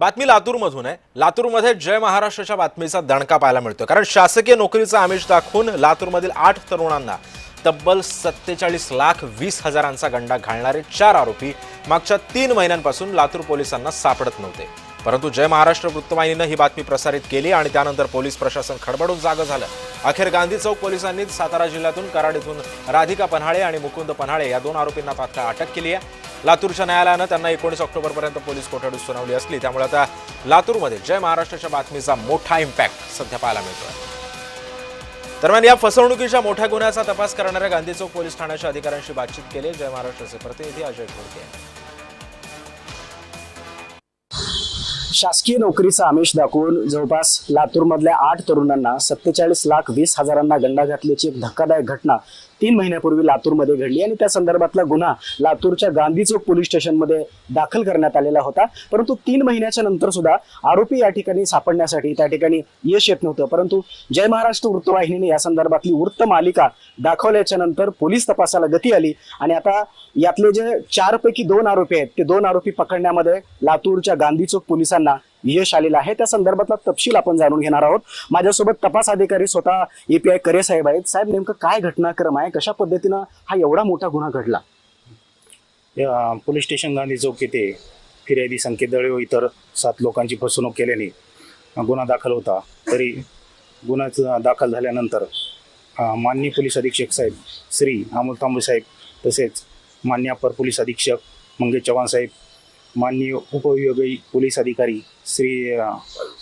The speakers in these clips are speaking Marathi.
बातमी लातूरमधून आहे. लातूरमध्ये जय महाराष्ट्राच्या बातमीचा दणका पाहायला मिळतो कारण शासकीय नोकरीचा आमिष दाखवून लातूरमधील आठ तरुणांना तब्बल सत्तेचाळीस लाख वीस हजारांचा गंडा घालणारे चार आरोपी मागच्या तीन महिन्यांपासून लातूर पोलिसांना सापडत नव्हते. परंतु जय महाराष्ट्र वृत्तवाहिनीनं ही बातमी प्रसारित केली आणि त्यानंतर पोलीस प्रशासन खडबडून जागं झालं. अखेर गांधी चौक पोलिसांनी सातारा जिल्ह्यातून कराड इथून राधिका पन्हाळे आणि मुकुंद पन्हाळे या दोन आरोपींना तात्काळ अटक केली आहे. लातूरच्या न्यायालयानं त्यांना एकोणीस ऑक्टोबरपर्यंत पोलीस कोठडी सुनावली असली. त्यामुळे आता लातूरमध्ये जय महाराष्ट्राच्या बातमीचा मोठा इम्पॅक्ट सध्या पाहायला मिळतोय. दरम्यान या फसवणुकीच्या मोठ्या गुन्ह्याचा तपास करणाऱ्या गांधी चौक पोलीस ठाण्याच्या अधिकाऱ्यांशी बातचीत केली. जय महाराष्ट्राचे प्रतिनिधी अजय घोडके शासकीय नोकरीचा आमिष दाखवून जवळपास लातूरमधल्या आठ तरुणांना सत्तेचाळीस लाख वीस हजारांना गंडा घातल्याची एक धक्कादायक घटना तीन महिन्यापूर्वी लातूरमध्ये घडली आणि त्या संदर्भातला गुन्हा लातूरच्या गांधी चौक पोलीस स्टेशनमध्ये दाखल करण्यात आलेला होता. परंतु तीन महिन्याच्या नंतर सुद्धा आरोपी या ठिकाणी सापडण्यासाठी त्या ठिकाणी यश येत नव्हतं. परंतु जय महाराष्ट्र वृत्तवाहिनीने या संदर्भातली वृत्त मालिका दाखवल्याच्या नंतर पोलीस तपासाला गती आली आणि आता यातले जे चारपैकी दोन आरोपी आहेत ते दोन आरोपी पकडण्यामध्ये लातूरच्या गांधी चौक पोलिसांना यश आलेलं आहे. त्या संदर्भातला तपशील आपण जाणून घेणार आहोत. माझ्यासोबत तपास अधिकारी स्वतः एपीआय करे साहेब आहेत. साहेब नेमकं काय घटनाक्रम आहे? कशा पद्धतीनं हा एवढा मोठा गुन्हा घडला? पोलीस स्टेशन गांधी चौक येथे फिर्यादी संकेत दळे व इतर सात लोकांची फसवणूक केल्याने गुन्हा दाखल होता. तरी गुन्हा दाखल झाल्यानंतर माननीय पोलीस अधीक्षक साहेब श्री अमोल तांबे साहेब तसेच मान्य अपर पोलीस अधीक्षक मंगेश चव्हाण साहेब माननीय उपविभागीय पोलीस अधिकारी श्री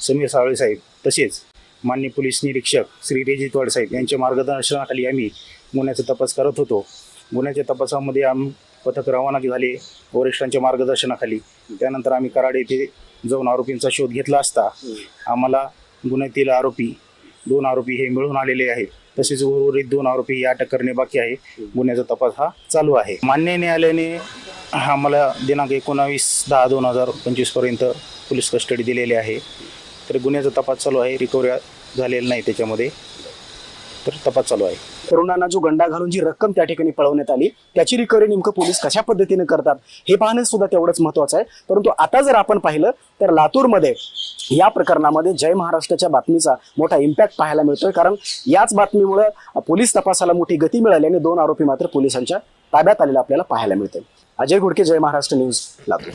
समीर सावळे साहेब तसेच मान्य पोलीस निरीक्षक श्री रेजितवाड साहेब यांच्या मार्गदर्शनाखाली आम्ही गुन्ह्याचा तपास करत होतो. गुन्ह्याच्या तपासामध्ये आम पथक रवाना झाले वरिष्ठांच्या मार्गदर्शनाखाली. त्यानंतर आम्ही कराड येथे जाऊन आरोपींचा शोध घेतला असता आम्हाला गुन्ह्यातील आरोपी दोन आरोपी हे मिळून आलेले आहेत. तसेच उर्वरित दोन आरोपी या अटक करणे बाकी आहे. गुन्ह्याचा तपास हा चालू आहे. मान्य न्यायालयाने आम्हाला दिनांक एकोणावीस दहा दोन हजार पंचवीसपर्यंत पोलीस कस्टडी दिलेली आहे. तर गुन्ह्याचा तपास चालू आहे. रिकव्हरी झालेला नाही त्याच्यामध्ये. तर तपास चालू आहे. तरुणांना जो गंडा घालून जी रक्कम त्या ठिकाणी पळवण्यात आली त्याची रिकव्हरी नेमकं पोलीस कशा पद्धतीने करतात हे पाहणं सुद्धा तेवढंच महत्वाचं आहे. परंतु आता जर आपण पाहिलं तर लातूरमध्ये या प्रकरणामध्ये जय महाराष्ट्राच्या बातमीचा मोठा इम्पॅक्ट पाहायला मिळतोय. कारण याच बातमीमुळे पोलीस तपासाला मोठी गती मिळाली आणि दोन आरोपी मात्र पोलिसांच्या ताब्यात आलेला आपल्याला पाहायला मिळते अजय घुडके जय महाराष्ट्र न्यूज लातूर.